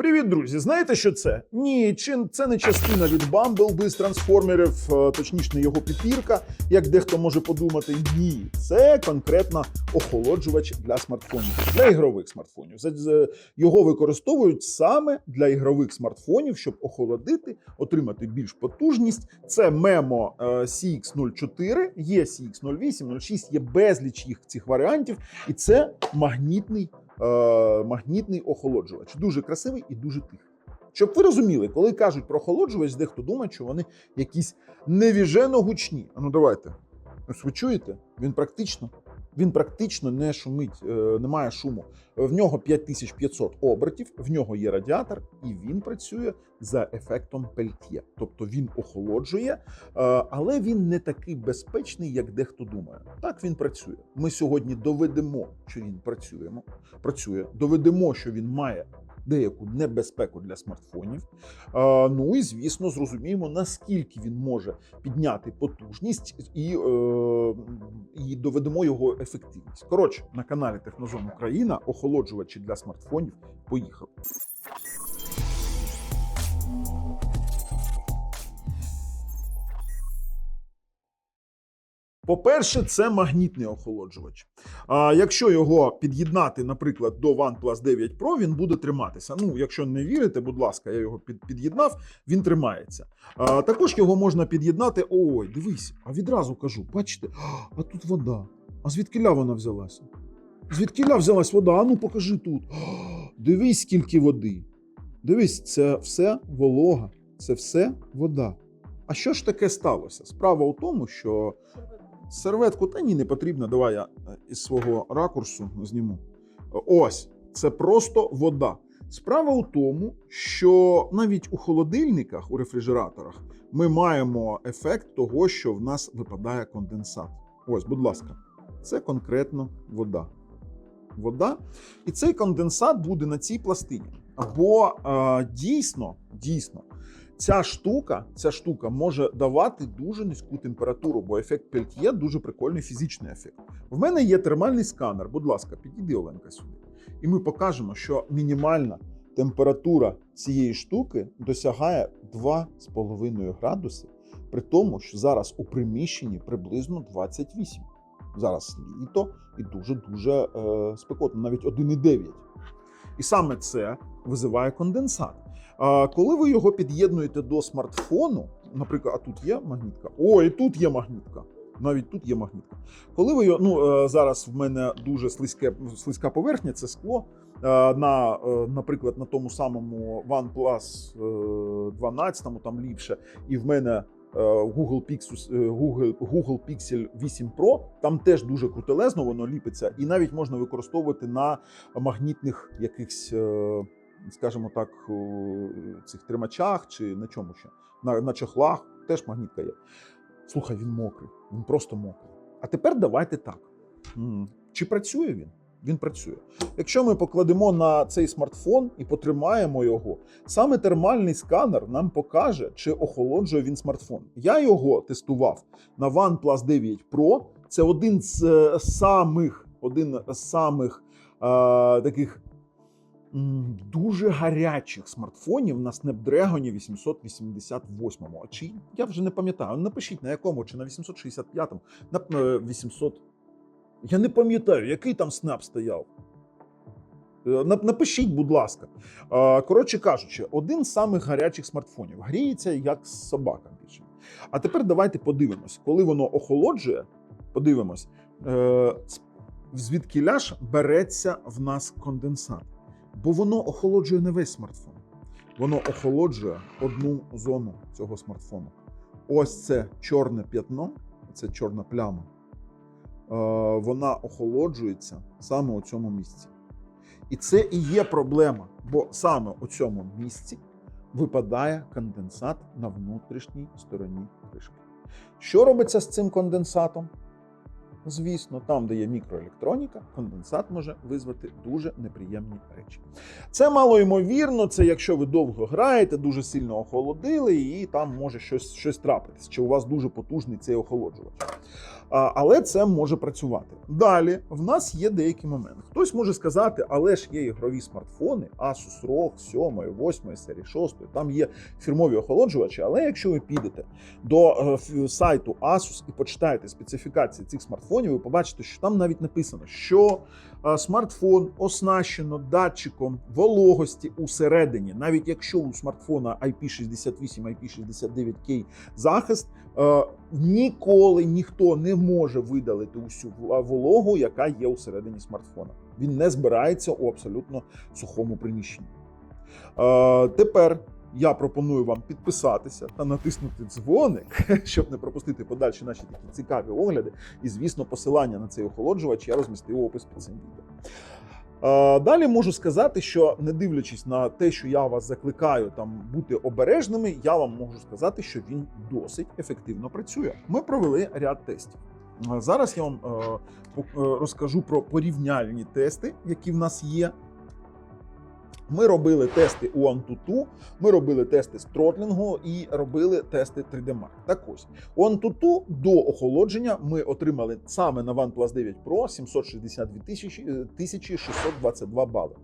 Привіт, друзі! Знаєте, що це? Ні, це не частина від Bumblebee з трансформерів, е, точніше, не його підпірка, як дехто може подумати. Ні, це конкретно охолоджувач для смартфонів, для ігрових смартфонів. Його використовують саме для ігрових смартфонів, щоб охолодити, отримати більш потужність. Це е, CX04, є CX08, 06, є безліч їх цих варіантів, і це магнітний е, магнітний охолоджувач. Дуже красивий і дуже тихий. Щоб ви розуміли, коли кажуть про охолоджувач, дехто думає, що вони якісь невіжено гучні. А ну давайте. Ось ви чуєте? Він практично, він практично не шумить, е, немає шуму. В нього 5500 обертів, в нього є радіатор, і він працює за ефектом пельтє. Тобто він охолоджує, е, але він не такий безпечний, як дехто думає. Так він працює. Ми сьогодні доведемо, що він працюємо, працює, доведемо, що він має деяку небезпеку для смартфонів. Ну і звісно, зрозуміємо, наскільки він може підняти потужність і, е, і доведемо його ефективність. Коротше, на каналі Технозон Україна охолоджувачі для смартфонів. Поїхали. По-перше, це магнітний охолоджувач. А якщо його під'єднати, наприклад, до OnePlus 9 Pro, він буде триматися. Ну, якщо не вірите, будь ласка, я його під'єднав, він тримається. А, також його можна під'єднати. Ой, дивись, а відразу кажу, бачите, а тут вода. А звідкиля вона взялася? Звідкиля взялась вода? А ну покажи тут. Дивись, скільки води. Дивись, це все волога, це все вода. А що ж таке сталося? Справа у тому, що серветку та ні, не потрібно. Давай я е, із свого ракурсу зніму. Ось, це просто вода. Справа у тому, що навіть у холодильниках, у рефрижераторах, ми маємо ефект того, що в нас випадає конденсат. Ось, будь ласка, це конкретно вода. Вода. І цей конденсат буде на цій пластині. Бо е, дійсно, дійсно, ця штука, ця штука може давати дуже низьку температуру, бо ефект Пельт'є дуже прикольний фізичний ефект. В мене є термальний сканер. Будь ласка, підійди Оленка сюди. І ми покажемо, що мінімальна температура цієї штуки досягає 2,5 градуси, при тому, що зараз у приміщенні приблизно 28. Зараз літо і дуже-дуже е, спекотно, навіть 1,9. І саме це визиває конденсат. А коли ви його під'єднуєте до смартфону, наприклад, а тут є магнітка? О, і тут є магнітка. Навіть тут є магнітка. Коли ви його, ну е, зараз в мене дуже слизьке, слизька поверхня, це скло. Е, На, е, наприклад, на тому самому OnePlus е, 12, там ліпше, і в мене Google Pixel, е, Google, Google Pixel 8 Pro, там теж дуже крутелезно воно ліпиться, і навіть можна використовувати на магнітних якихось, е, скажімо так, е, цих тримачах чи на чому ще, на, на чохлах теж магнітка є. Слухай, він мокрий, він просто мокрий. А тепер давайте так. Чи працює він? Він працює. Якщо ми покладемо на цей смартфон і потримаємо його, саме термальний сканер нам покаже, чи охолоджує він смартфон. Я його тестував на OnePlus 9 Pro. Це один з е, самих, один з самих е, таких дуже гарячих смартфонів на Snapdragon 888. А чи я вже не пам'ятаю. Напишіть на якому, чи на 865, на е, 800. Я не пам'ятаю, який там снап стояв. Е, Напишіть, будь ласка. Коротше кажучи, один з самих гарячих смартфонів гріється як собака більше. А тепер давайте подивимось, коли воно охолоджує, подивимось, е, звідки ляж береться в нас конденсат. Бо воно охолоджує не весь смартфон. Воно охолоджує одну зону цього смартфону. Ось це чорне п'ятно, це чорна пляма. Е, Вона охолоджується саме у цьому місці. І це і є проблема, бо саме у цьому місці випадає конденсат на внутрішній стороні кришки. Що робиться з цим конденсатом? Звісно, там, де є мікроелектроніка, конденсат може визвати дуже неприємні речі. Це мало ймовірно, це якщо ви довго граєте, дуже сильно охолодили, і там може щось, щось трапитись, чи у вас дуже потужний цей охолоджувач. Але це може працювати. Далі в нас є деякий момент. Хтось може сказати, але ж є ігрові смартфони, Asus ROG 7, 8 серії 6, там є фірмові охолоджувачі. Але якщо ви підете до е, сайту Asus і почитаєте специфікації цих смартфонів, ви побачите, що там навіть написано, що смартфон оснащено датчиком вологості усередині, навіть якщо у смартфона IP68, IP69K захист, е, ніколи ніхто не може видалити усю вологу, яка є усередині смартфона. Він не збирається у абсолютно сухому приміщенні. Е, тепер я пропоную вам підписатися та натиснути дзвоник, щоб не пропустити подальші наші такі цікаві огляди. І, звісно, посилання на цей охолоджувач я розмістив опис під цим відео. Далі можу сказати, що не дивлячись на те, що я вас закликаю там бути обережними, я вам можу сказати, що він досить ефективно працює. Ми провели ряд тестів. Зараз я вам е, е, розкажу про порівняльні тести, які в нас є. Ми робили тести у Antutu, ми робили тести з тротлінгу і робили тести 3D Mark. Так ось у Antutu до охолодження ми отримали саме на OnePlus 9 Pro 762 тисячі е, тисячі 622 бали.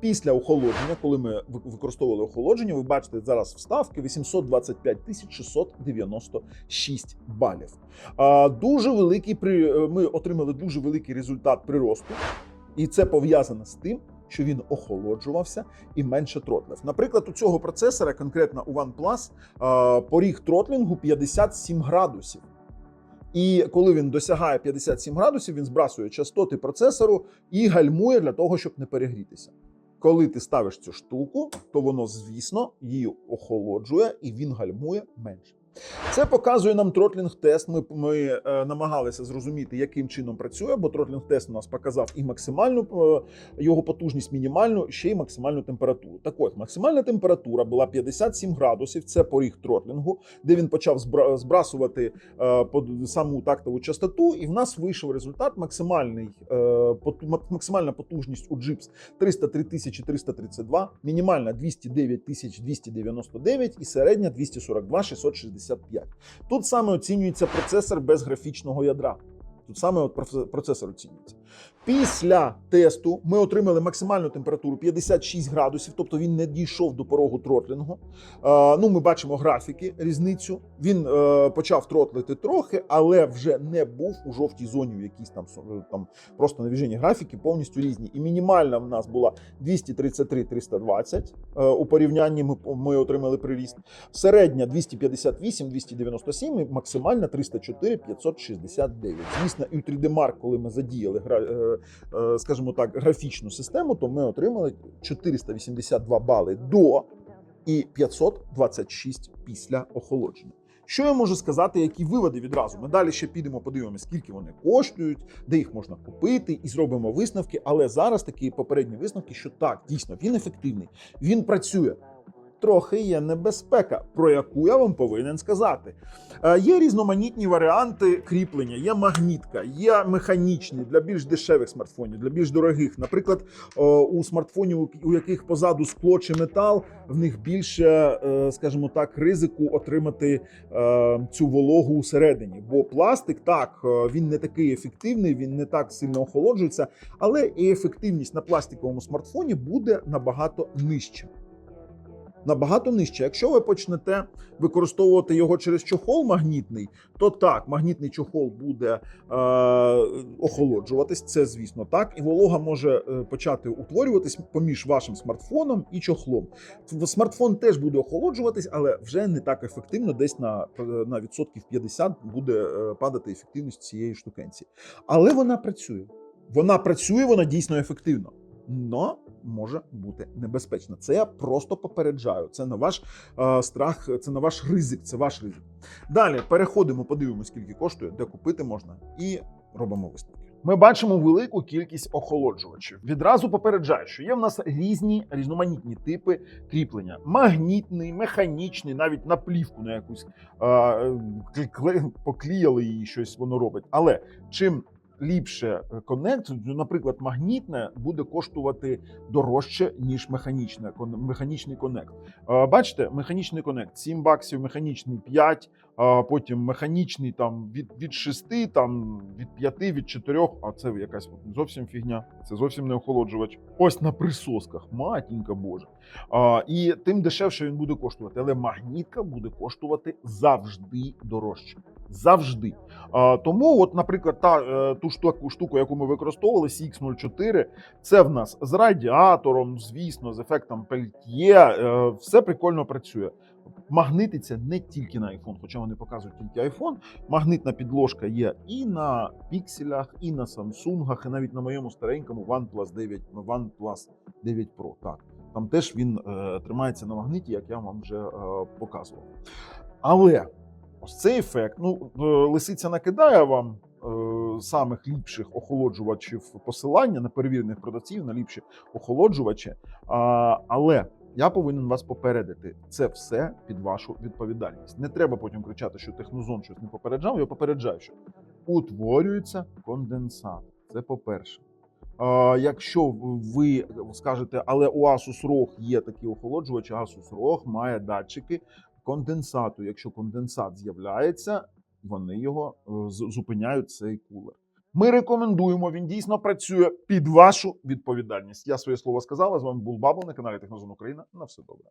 Після охолодження, коли ми використовували охолодження, ви бачите зараз вставки 825 тисяч 696 балів. А, Дуже великий при е, ми отримали дуже великий результат приросту, і це пов'язано з тим, що він охолоджувався і менше тротлив. Наприклад, у цього процесора, конкретно у OnePlus, поріг тротлінгу 57 градусів. І коли він досягає 57 градусів, він збрасує частоти процесору і гальмує для того, щоб не перегрітися. Коли ти ставиш цю штуку, то воно, звісно, її охолоджує і він гальмує менше. Це показує нам тротлінг тест. Ми, ми е, намагалися зрозуміти, яким чином працює, бо тротлінг тест у нас показав і максимальну е, його потужність, мінімальну, ще й максимальну температуру. Так от, максимальна температура була 57 градусів. Це поріг тротлінгу, де він почав збра- збрасувати е, под саму тактову частоту, і в нас вийшов результат максимальний е, поту- максимальна потужність у Джипс 303 332, мінімальна 209 299 і середня 242 665. Тут саме оцінюється процесор без графічного ядра. Тут саме от процесор оцінюється. Після тесту ми отримали максимальну температуру 56 градусів, тобто він не дійшов до порогу тротлінгу. Е, ну, ми бачимо графіки, різницю. Він е, почав тротлити трохи, але вже не був у жовтій зоні, в якійсь там, там просто навіжені графіки повністю різні. І мінімальна в нас була 233 320. Е, у порівнянні ми, ми отримали приріст. Середня 258 297 і максимальна 304 569. Звісно, і у 3D Mark, коли ми задіяли гра, е, е, скажімо так, графічну систему, то ми отримали 482 бали до і 526 після охолодження. Що я можу сказати, які виводи відразу? Ми далі ще підемо, подивимося, скільки вони коштують, де їх можна купити, і зробимо висновки. Але зараз такі попередні висновки, що так, дійсно він ефективний, він працює. Трохи є небезпека, про яку я вам повинен сказати. Е, Є різноманітні варіанти кріплення, є магнітка, є механічні для більш дешевих смартфонів, для більш дорогих. Наприклад, у смартфонів, у яких позаду скло чи метал, в них більше, е, скажімо так, ризику отримати е, цю вологу усередині. Бо пластик так він не такий ефективний, він не так сильно охолоджується, але і ефективність на пластиковому смартфоні буде набагато нижча. Набагато нижче. Якщо ви почнете використовувати його через чохол магнітний, то так, магнітний чохол буде е, охолоджуватись, це звісно так, і волога може е, почати утворюватись поміж вашим смартфоном і чохлом. Смартфон теж буде охолоджуватись, але вже не так ефективно, десь на, на відсотків 50 буде е, падати ефективність цієї штукенці. Але вона працює. Вона працює, вона дійсно ефективна. Но може бути небезпечна. Це я просто попереджаю. Це на ваш е, страх, це на ваш ризик. Це ваш ризик. Далі переходимо, подивимося, скільки коштує, де купити можна, і робимо висновки. Ми бачимо велику кількість охолоджувачів. Відразу попереджаю, що є в нас різні різноманітні типи кріплення: магнітний, механічний, навіть на плівку на якусь е, кле- кле- поклеїли її, щось воно робить. Але чим ліпше е, конект, наприклад, магнітне буде коштувати дорожче, ніж механічне, механічний конект. Е, Бачите, механічний конект 7 баксів, механічний 5, а потім механічний там від, від 6, там від 5, від 4, а це якась зовсім фігня, це зовсім не охолоджувач. Ось на присосках, матінка Боже. А, і тим дешевше він буде коштувати. Але магнітка буде коштувати завжди дорожче. Завжди. А, тому, от, наприклад, та е, ту штуку, штуку, яку ми використовували, CX04, це в нас з радіатором, звісно, з ефектом Пельт'є. е, Все прикольно працює. Магнититься не тільки на iPhone, хоча вони показують тільки iPhone. Магнитна підложка є і на пікселях, і на Samsung, і навіть на моєму старенькому OnePlus 9, OnePlus 9 Pro. Так, там теж він е, тримається на магниті, як я вам вже е, показував. Але ось цей ефект, ну, е, лисиця накидає вам е, самих ліпших охолоджувачів посилання на перевірених продавців, на ліпші охолоджувачі. А, але я повинен вас попередити. Це все під вашу відповідальність. Не треба потім кричати, що технозон щось не попереджав. Я попереджаю, що утворюється конденсат. Це по-перше. Якщо ви скажете, але у Asus ROG є такі охолоджувачі, Asus ROG має датчики конденсату. Якщо конденсат з'являється, вони його е, зупиняють цей кулер. Ми рекомендуємо, він дійсно працює під вашу відповідальність. Я своє слово сказав. а З вами був Бабл на каналі Технозон Україна. На все добре.